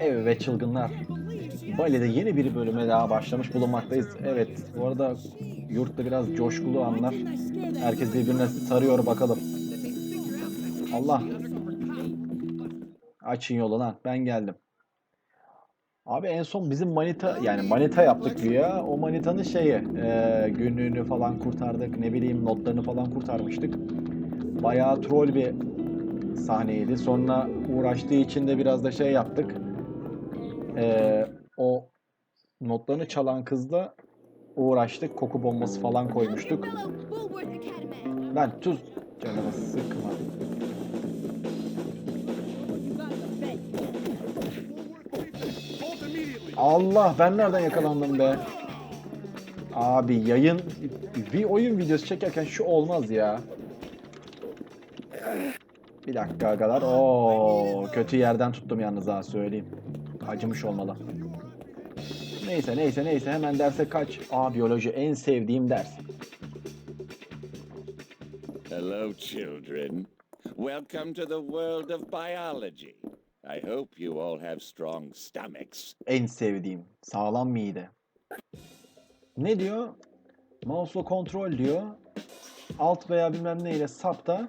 Ev ve çılgınlar. Bali'de yeni bir bölüme daha başlamış bulunmaktayız. Evet, bu arada yurtta biraz coşkulu anlar. Herkes birbirine sarıyor bakalım. Allah. Açın yolu lan. Ben geldim. Abi en son bizim manita yani manita yaptık güya. O manitanın şeyi e, günlüğünü falan kurtardık. Ne bileyim notlarını falan kurtarmıştık. Bayağı troll bir sahneydi. Sonra uğraştığı için de biraz da şey yaptık. E, o notlarını çalan kızla uğraştık. Koku bombası falan koymuştuk. Lan tuz canımı sıkma. Allah ben nereden yakalandım be? Abi yayın bir oyun videosu çekerken şu olmaz ya. Bir dakika kadar. Oo kötü yerden tuttum yalnız ha söyleyeyim. Acımış olmalı. Neyse neyse neyse hemen derse kaç. Aa biyoloji en sevdiğim ders. Hello, children. Welcome to the world of biology. I hope you all have strong stomachs. En sevdiğim. Sağlam mide. Ne diyor? Mouse'la kontrol diyor. Alt veya bilmem neyle sapta.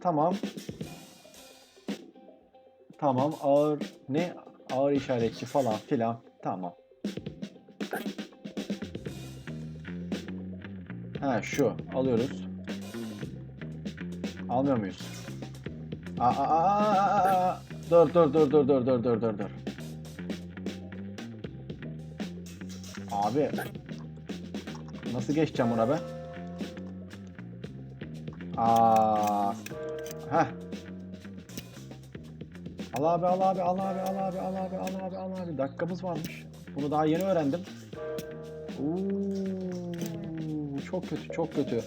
Tamam. Tamam ağır ne ağır işaretçi falan filan. Tamam. Ha şu alıyoruz. Almıyor muyuz? Aa, aa, aa, aa. Dur dur dur dur dur dur dur dur dur. Abi. Nasıl geçeceğim buna be? Aa. Heh. Al abi al abi al abi al abi al abi al abi al abi. Dakikamız varmış. Bunu daha yeni öğrendim. Oo, çok kötü çok kötü.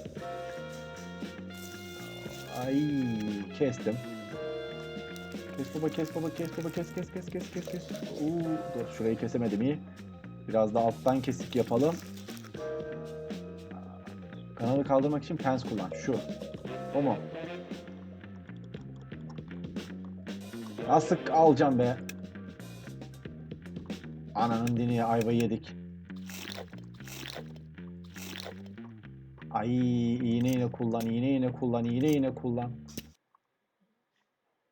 Ay kestim. Kes baba kes baba kes baba kes kes kes kes kes kes. Oo, dur şurayı kesemedim iyi. Biraz da alttan kesik yapalım. Kanalı kaldırmak için pens kullan. Şu. O mu? Nasıl alacağım be? Ananın diniye ayva yedik. Ay iğne iğne kullan, iğne iğne kullan, iğne iğne kullan.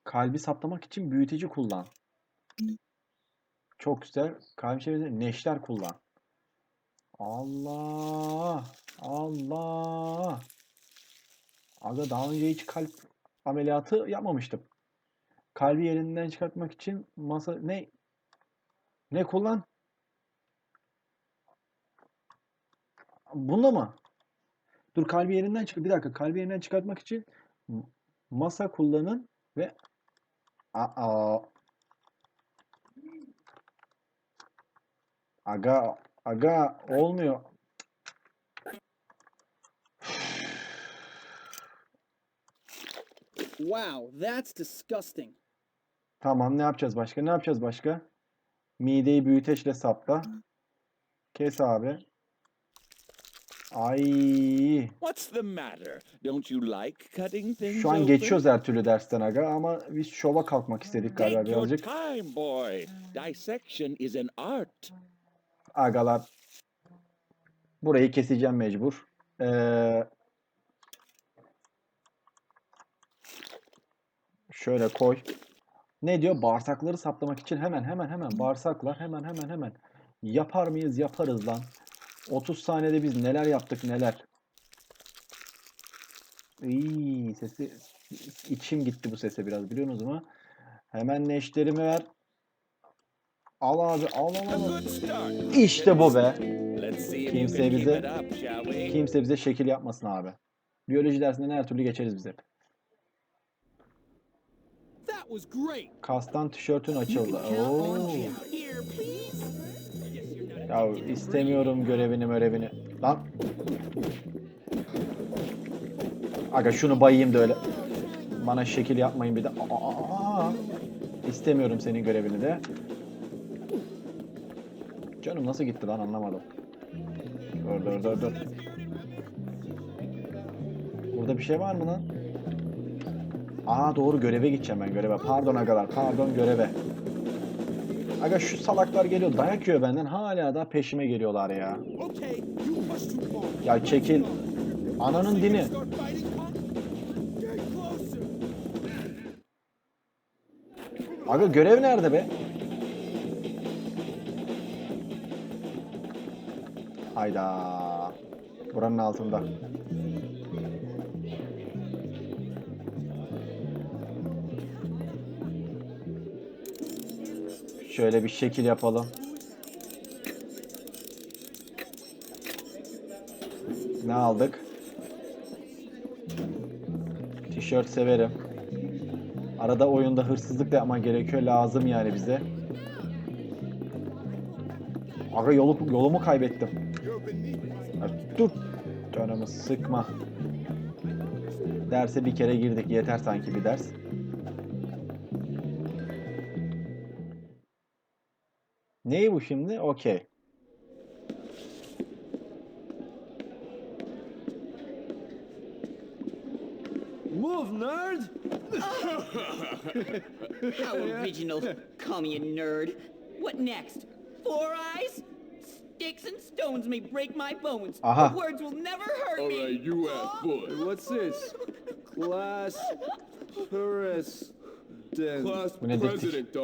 Kalbi saplamak için büyüteci kullan. Çok güzel. Kalbi çevirdi. Neşter kullan. Allah! Allah! Aga daha önce hiç kalp ameliyatı yapmamıştım. Kalbi yerinden çıkartmak için masa ne ne kullan? Bunda mı? Dur kalbi yerinden çık. Bir dakika kalbi yerinden çıkartmak için masa kullanın ve Aa. Aga aga olmuyor. Wow, that's disgusting. Tamam ne yapacağız başka? Ne yapacağız başka? Mideyi büyüteçle sapla. Kes abi. Ay. What's the matter? Don't you like cutting things Şu an geçiyoruz her türlü dersten aga ama biz şova kalkmak istedik galiba Take your birazcık. time, boy. Dissection is an art. Agalar. Burayı keseceğim mecbur. Ee, şöyle koy. Ne diyor? Bağırsakları saplamak için hemen hemen hemen bağırsaklar hemen hemen hemen. Yapar mıyız? Yaparız lan. 30 saniyede biz neler yaptık neler. İyi sesi içim gitti bu sese biraz biliyorsunuz mu? Hemen neşterimi ver. Al abi al al al. İşte bu be. Kimse bize-? Kimse bize şekil yapmasın abi. Biyoloji dersinden her türlü geçeriz biz hep. That was great. Kastan tişörtün açıldı. Oo. Ya istemiyorum görevini mörevini. Lan. Aga şunu bayayım da öyle. Bana şekil yapmayın bir de. Aa, istemiyorum senin görevini de. Canım nasıl gitti lan anlamadım. Dur dur dur dur. Burada bir şey var mı lan? Aa doğru göreve gideceğim ben göreve. Pardon agalar pardon göreve. Aga şu salaklar geliyor dayak yiyor benden hala da peşime geliyorlar ya. Ya çekil. Ananın dini. Aga görev nerede be? Hayda. Buranın altında. Şöyle bir şekil yapalım. Ne aldık? Tişört severim. Arada oyunda hırsızlık da yapman gerekiyor. Lazım yani bize. Aga yolu, yolumu kaybettim. Dur. Canımı sıkma. Derse bir kere girdik. Yeter sanki bir ders. Neyi bu şimdi? Okey. Move, nerd. How original. Call me a nerd. What next? Four eyes? Sticks and stones may break my bones. Aha. but words will never hurt All me. right, you ass boy. Ah. What's this? Class president. Class Bu ne diktik?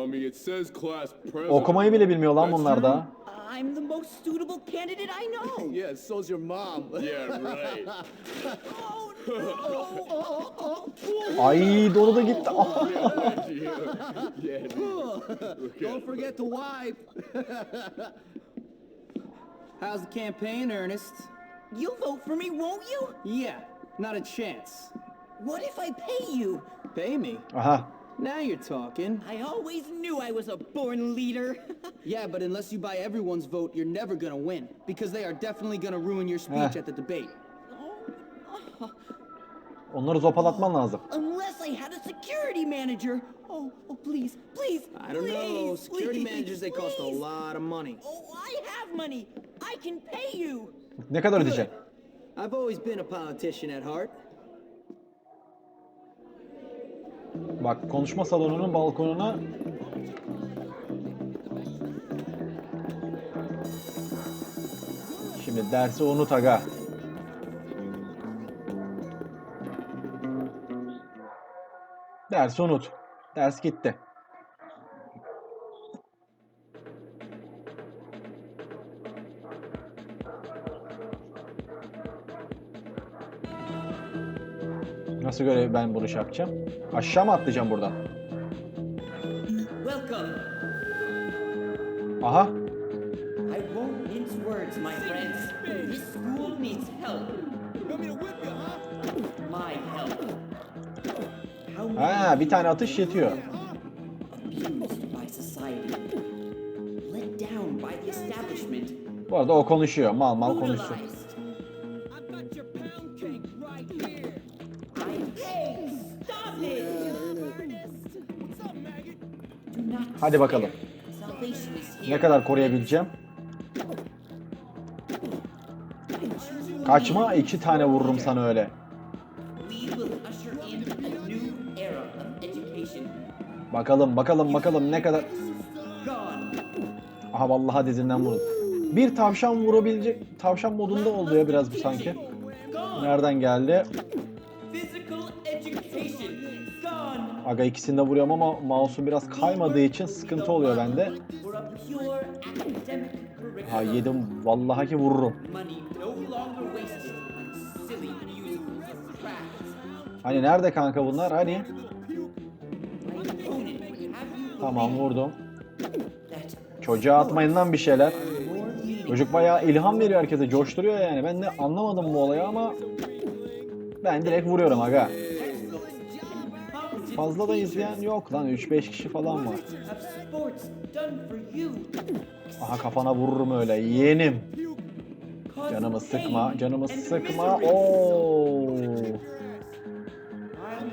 Okumayı bile bilmiyor lan bunlar da. I'm the most suitable candidate I know. Yeah, so's your mom. Yeah, right. Oh, no. Ay dolu da gitti. Yeah. dude. Don't forget to wipe. How's the campaign, Ernest? You'll vote for me, won't you? Yeah, not a chance. What if I pay you? Pay me. Aha. Now you're talking. I always knew I was a born leader. Yeah, but unless you buy everyone's vote, you're never gonna win. Because they are definitely gonna ruin your speech Eh. at the debate. Onları zopalatman lazım. Unless I had a security manager. Oh, oh, please, please, I don't know. please, Security please, managers, they cost a please. lot of money. Oh, I have money. I can pay you. Ne kadar ödeyeceksin? I've always been a politician at heart. Bak konuşma salonunun balkonuna Şimdi dersi unut aga. Dersi unut. Ders gitti. Nasıl göre ben bunu şey yapacağım? Aşağı mı atlayacağım buradan? Welcome. Aha. I won't mince words, my friends. This school needs help. Want me to whip you, huh? My help. How many Ha, bir tane atış yetiyor. Bu arada o konuşuyor. Mal mal konuşsun. Hadi bakalım. Ne kadar koruyabileceğim? Kaçma iki tane vururum sana öyle. Bakalım bakalım bakalım ne kadar... Aha vallahi dizinden vurdu. Bir tavşan vurabilecek... Tavşan modunda oldu ya biraz bu sanki. Nereden geldi? Aga ikisini de vuruyorum ama mouse'um biraz kaymadığı için sıkıntı oluyor bende. Ha yedim vallahi ki vururum. Hani nerede kanka bunlar? Hani? Tamam vurdum. Çocuğa atmayın lan bir şeyler. Çocuk bayağı ilham veriyor herkese, coşturuyor yani. Ben de anlamadım bu olayı ama ben direkt vuruyorum aga. Fazla da izleyen yok lan. 3-5 kişi falan var. Aha kafana vururum öyle. Yeğenim. Canımı sıkma, canımı sıkma. Oo.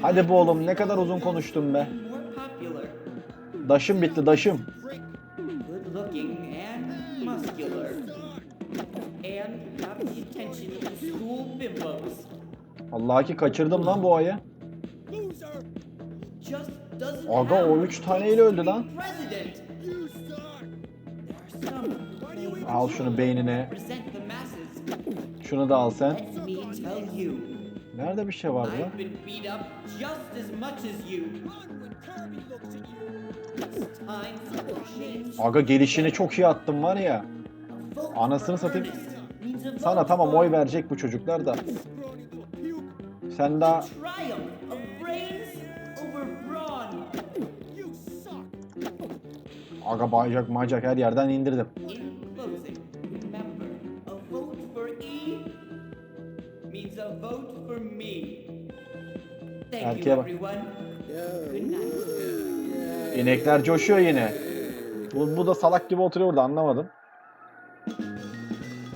Hadi bu oğlum ne kadar uzun konuştum be. be Daşım bitti daşım. good looking and muscular, and have the attention of school bimbos. Allah ki kaçırdım lan bu ayı. Aga have o 3 taneyle öldü lan. Al şunu beynine. Şunu da al sen. Nerede bir şey vardı lan? Aga gelişini çok iyi attım var ya. Anasını satayım. Sana tamam oy verecek bu çocuklar da. Sen daha aga bayacak mayacak her yerden indirdim. Erkeğe bak. İnekler coşuyor yine. Bu, bu da salak gibi oturuyor burada anlamadım.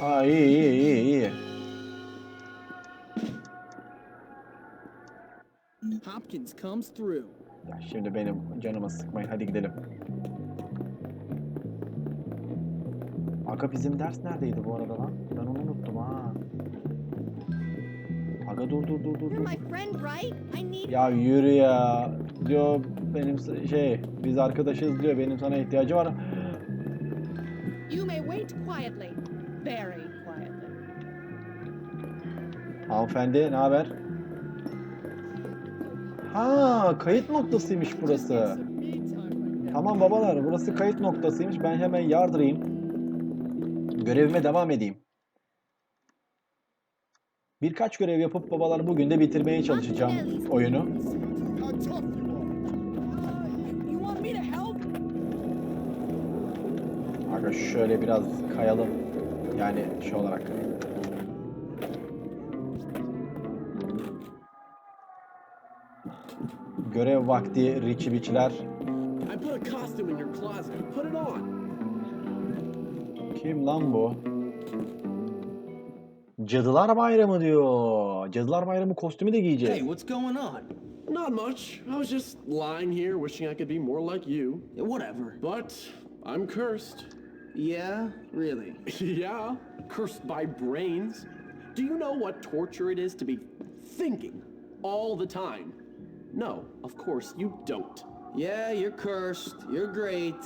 Aa iyi iyi iyi iyi. Hopkins comes through. Ya şimdi benim canımı sıkmayın hadi gidelim. Aga bizim ders neredeydi bu arada lan? Ben onu unuttum ha. Aga dur dur dur dur dur. Ya yürü ya. Diyor benim şey biz arkadaşız diyor benim sana ihtiyacı var. You may wait quietly. Very quietly. Hanımefendi ne haber? Ha kayıt noktasıymış burası. Tamam babalar burası kayıt noktasıymış. Ben hemen yardırayım. Görevime devam edeyim. Birkaç görev yapıp babalar bugün de bitirmeye çalışacağım oyunu. Aga şöyle biraz kayalım. Yani şey olarak. Görev vakti Richie Biçiler. I put a costume in your closet. Put it on. Kim lan bu? Cadılar Bayramı diyor. Cadılar Bayramı kostümü de giyeceğiz. Hey, what's going on? Not much. I was just lying here wishing I could be more like you. Yeah, whatever. But I'm cursed. Yeah, really. yeah, cursed by brains. Do you know what torture it is to be thinking all the time? No, of course you don't. Yeah, you're cursed. You're great.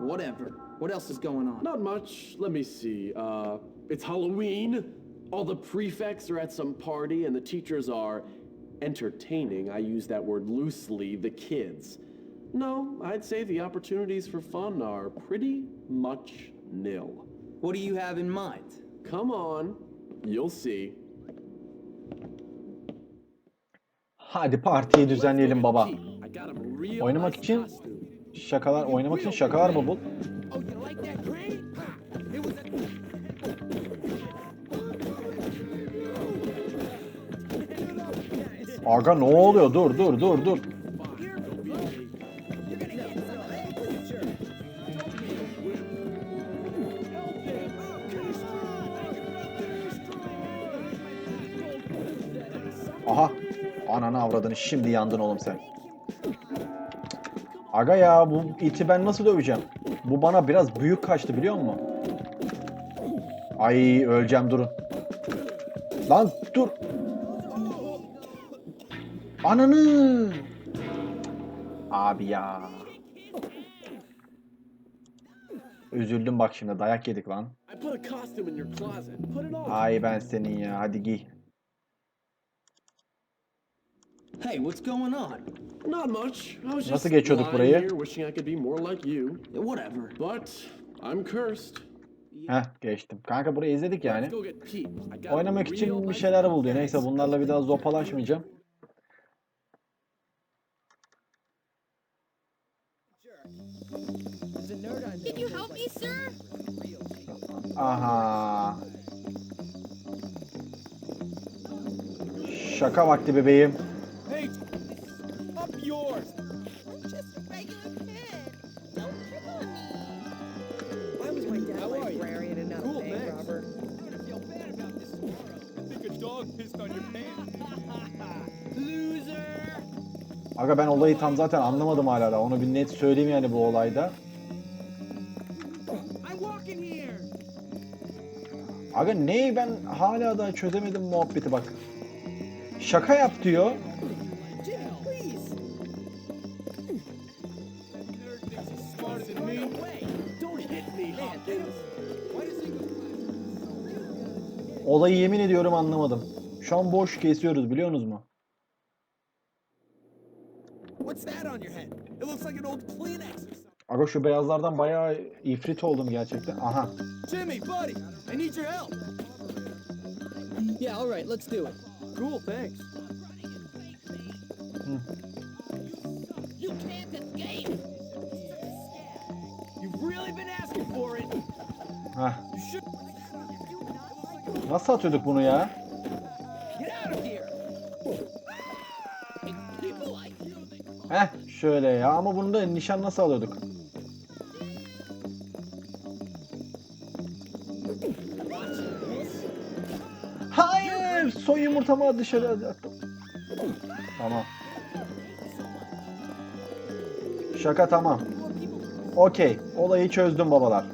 Whatever. What else is going on? Not much. Let me see. Uh, it's Halloween. All the prefects are at some party, and the teachers are entertaining. I use that word loosely, the kids. No, I'd say the opportunities for fun are pretty much nil. What do you have in mind? Come on, you'll see. Hadi partiyi düzenleyelim baba. Oynamak için şakalar, oynamak için şakalar mı bul? Aga ne oluyor? Dur dur dur dur. Aha. Ananı avradını şimdi yandın oğlum sen. Aga ya bu iti ben nasıl döveceğim? Bu bana biraz büyük kaçtı biliyor musun? Ay öleceğim durun. Lan dur. Ananı. Abi ya. Üzüldüm bak şimdi dayak yedik lan. Ay ben senin ya hadi giy. Hey, what's going on? Not much. I was just Nasıl geçiyorduk lying burayı? here wishing I could be more like you. Yeah, whatever. But I'm cursed. Heh geçtim. Kanka burayı izledik yani. Oynamak için bir şeyler bul diyor. Neyse bunlarla bir daha zopalaşmayacağım. Not a bank robber? Aga ben olayı tam zaten anlamadım hala da. Onu bir net söyleyeyim yani bu olayda. Aga neyi ben hala da çözemedim muhabbeti bak. Şaka yap diyor. Olayı yemin ediyorum anlamadım. Şu an boş kesiyoruz biliyorsunuz mu? What's that on your head? It looks like an old Kleenex. Aga şu beyazlardan bayağı ifrit oldum gerçekten. Aha. Jimmy, buddy, I need your help. Yeah, all right, let's do it. Cool, thanks. You can't escape. You've really been asking for it. Heh. Nasıl atıyorduk bunu ya? Heh şöyle ya ama bunu da nişan nasıl alıyorduk? Hayır! Son yumurtamı dışarı attım. Tamam. Şaka tamam. Okey. Olayı çözdüm babalar.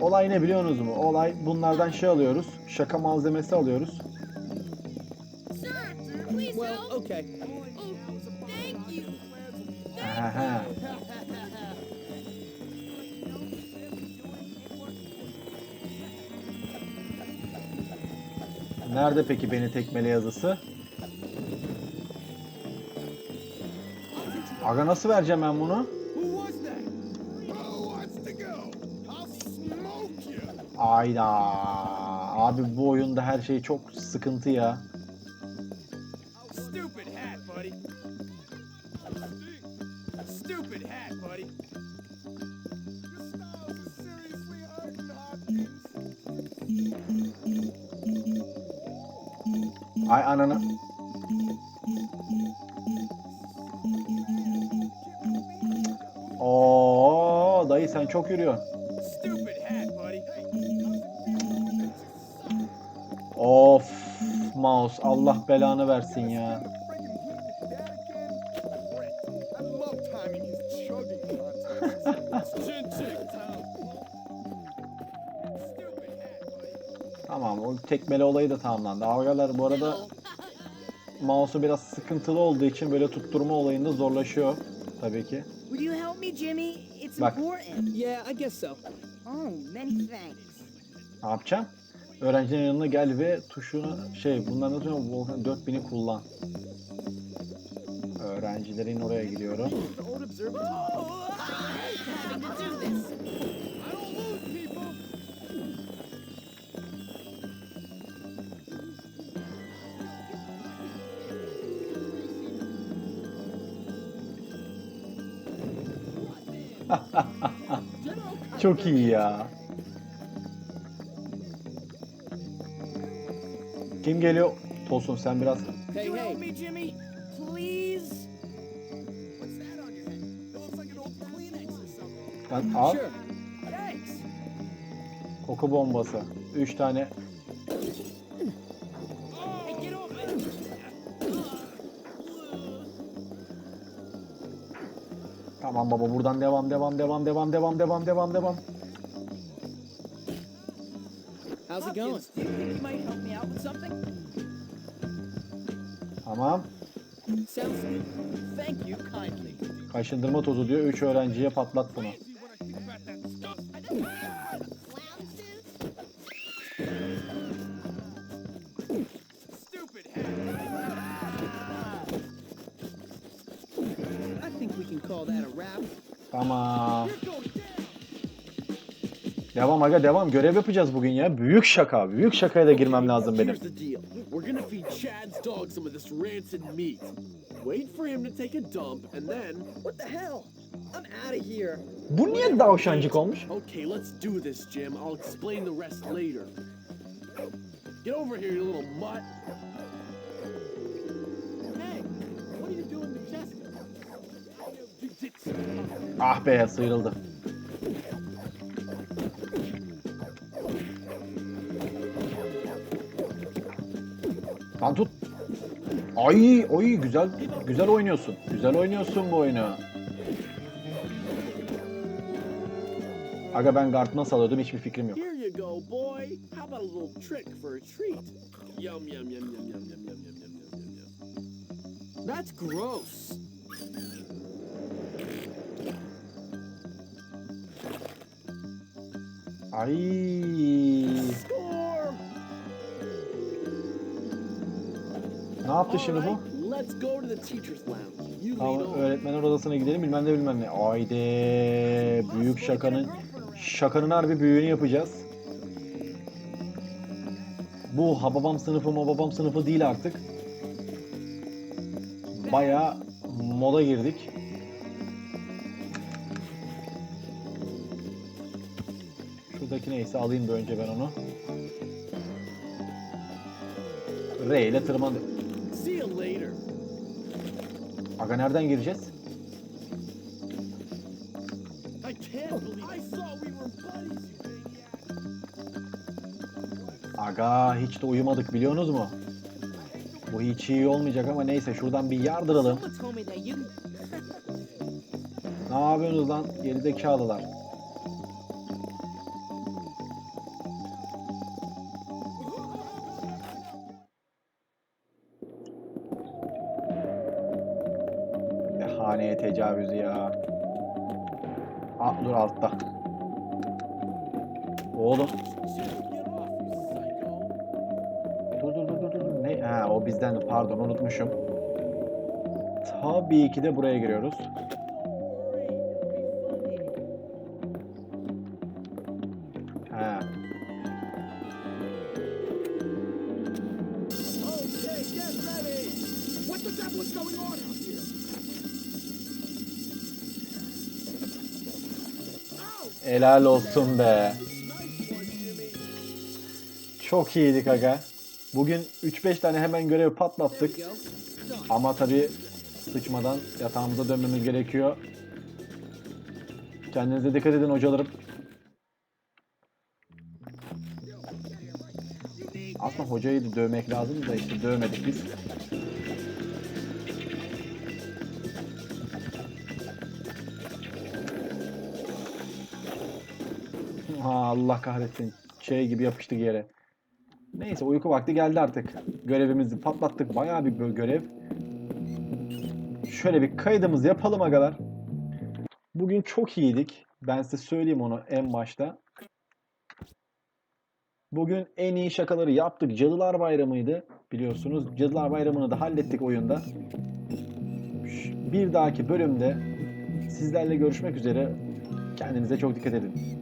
Olay ne biliyorsunuz mu? Olay bunlardan şey alıyoruz. Şaka malzemesi alıyoruz. Okay. Thank you. Nerede peki beni tekmele yazısı? Aga nasıl vereceğim ben bunu? Ayda. Abi bu oyunda her şey çok sıkıntı ya. Ay ananı. Oo dayı sen çok yürüyorsun. Of mouse Allah belanı versin ya. Tamam o tekmeli olayı da tamamlandı. Avgalar bu arada mouse'u biraz sıkıntılı olduğu için böyle tutturma olayında zorlaşıyor tabii ki. Would you help me, Jimmy? It's Bak. important. Yeah, I guess so. Oh, many thanks. Ne yapacağım? Öğrencinin yanına gel ve tuşunu şey bunların adı ne? Volkan 4000'i kullan. Öğrencilerin oraya gidiyorum. Çok iyi ya. Kim geliyor? Tosun sen biraz. Hey hey. Ben al. Oku bombası. Üç tane Tamam baba buradan devam devam devam devam devam devam devam devam. How's it going? Hopkins, do you think you might help me out with something? Tamam. Sounds good. Thank you kindly. Kaşındırma tozu diyor. 3 öğrenciye patlat bunu. Devam aga devam. Görev yapacağız bugün ya. Büyük şaka. Büyük şakaya da girmem lazım benim. Bu niye davşancık olmuş? Okay, let's do this, Jim. I'll explain the rest later. Get over here, you little mutt. Ah be sıyrıldı. Lan tut. Ay, oy güzel güzel oynuyorsun. Güzel oynuyorsun bu oyunu. Aga ben guard nasıl alıyordum hiçbir fikrim yok. Here you go, Ne yaptı şimdi bu? Tamam öğretmenler odasına gidelim bilmem ne bilmem ne. Haydi büyük şakanın şakanın harbi büyüğünü yapacağız. Bu hababam sınıfı babam sınıfı değil artık. Baya moda girdik. Şuradaki neyse alayım bir önce ben onu. R ile tırmandı. Aga nereden gireceğiz? Aga hiç de uyumadık biliyorsunuz mu? Bu hiç iyi olmayacak ama neyse şuradan bir yardıralım. Ne yapıyorsunuz lan gerizekalılar? Dur altta. Oğlum. Dur dur dur dur dur. Ne? Ha o bizden pardon unutmuşum. Tabii ki de buraya giriyoruz. Helal olsun be. Çok iyiydik aga. Bugün 3-5 tane hemen görev patlattık. Ama tabii sıçmadan yatağımıza dönmemiz gerekiyor. Kendinize dikkat edin hocalarım. Aslında hocayı da dövmek lazım da işte dövmedik biz. Allah kahretsin. Şey gibi yapıştık yere. Neyse uyku vakti geldi artık. Görevimizi patlattık. Bayağı bir görev. Şöyle bir kaydımızı yapalım agalar. Bugün çok iyiydik. Ben size söyleyeyim onu en başta. Bugün en iyi şakaları yaptık. Cadılar Bayramı'ydı biliyorsunuz. Cadılar Bayramı'nı da hallettik oyunda. Bir dahaki bölümde sizlerle görüşmek üzere. Kendinize çok dikkat edin.